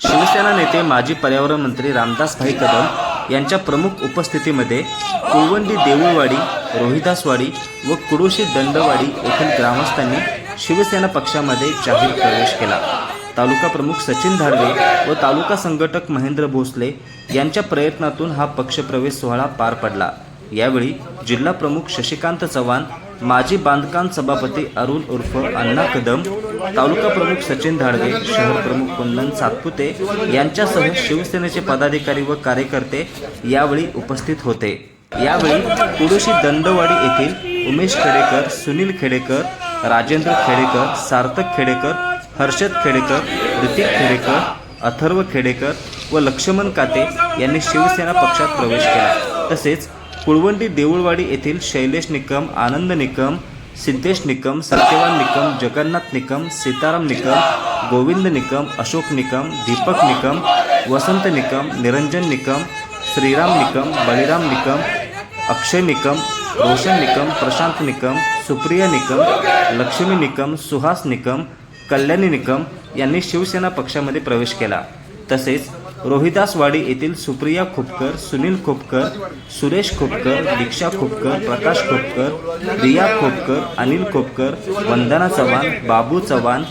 शिवसेना नेते माजी पर्यावरण मंत्री रामदासभाई कदम यांच्या प्रमुख उपस्थितीमध्ये कुळवंडी देऊळवाडी रोहिदासवाडी व कुडोशी दंडवाडी येथील ग्रामस्थांनी शिवसेना पक्षामध्ये जाहीर प्रवेश केला. तालुका प्रमुख सचिन धाडवे व तालुका संघटक महेंद्र भोसले यांच्या प्रयत्नातून हा पक्षप्रवेश सोहळा पार पडला. यावेळी जिल्हा प्रमुख शशिकांत चव्हाण माजी बांधकाम सभापती अरुण उर्फ अण्णा कदम तालुका प्रमुख सचिन धाडगे शहर प्रमुख कुंदन सातपुते यांच्यासह शिवसेनेचे पदाधिकारी व कार्यकर्ते यावेळी उपस्थित होते. यावेळी कुडोशी दंडवाडी येथील उमेश खेडेकर सुनील खेडेकर राजेंद्र खेडेकर सार्थक खेडेकर हर्षद खेडेकर ऋतिक खेडेकर अथर्व खेडेकर व लक्ष्मण काते यांनी शिवसेना पक्षात प्रवेश केला. तसेच कुळवंडी देऊळवाडी येथील शैलेश निकम आनंद निकम सिद्धेश निकम सत्यवान निकम जगन्नाथ निकम सीताराम निकम गोविंद निकम अशोक निकम दीपक निकम वसंत निकम निरंजन निकम श्रीराम निकम बळीराम निकम अक्षय निकम रोशन निकम प्रशांत निकम सुप्रिया निकम लक्ष्मी निकम सुहास निकम कल्याणी निकम यांनी शिवसेना पक्षामध्ये प्रवेश केला. तसेच रोहिदासवाडी येथील सुप्रिया खोपकर सुनील खोपकर सुरेश खोपकर दीक्षा खोपकर प्रकाश खोपकर रिया खोपकर अनिल खोपकर वंदना चव्हाण बाबू चव्हाण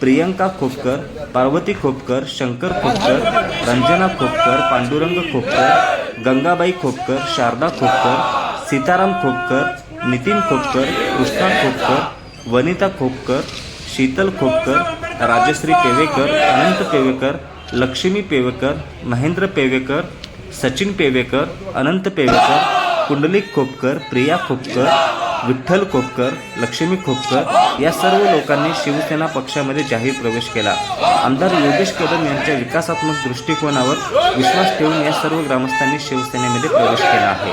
प्रियंका खोपकर पार्वती खोपकर शंकर खोपकर रंजना खोपकर पांडुरंग खोपकर गंगाबाई खोपकर शारदा खोपकर सीताराम खोपकर नितीन खोपकर कृष्णा खोपकर वनिता खोपकर शीतल खोपकर राजश्री पेवेकर अनंत पेवेकर लक्ष्मी पेवेकर महेंद्र पेवेकर सचिन पेवेकर अनंत पेवेकर कुंडलिक खोपकर प्रिया खोपकर विठ्ठल खोपकर लक्ष्मी खोपकर या सर्व लोकांनी शिवसेना पक्षामध्ये जाहीर प्रवेश केला. आमदार योगेश कदम यांच्या विकासात्मक दृष्टिकोनावर विश्वास ठेवून या सर्व ग्रामस्थांनी शिवसेनेमध्ये प्रवेश केला आहे.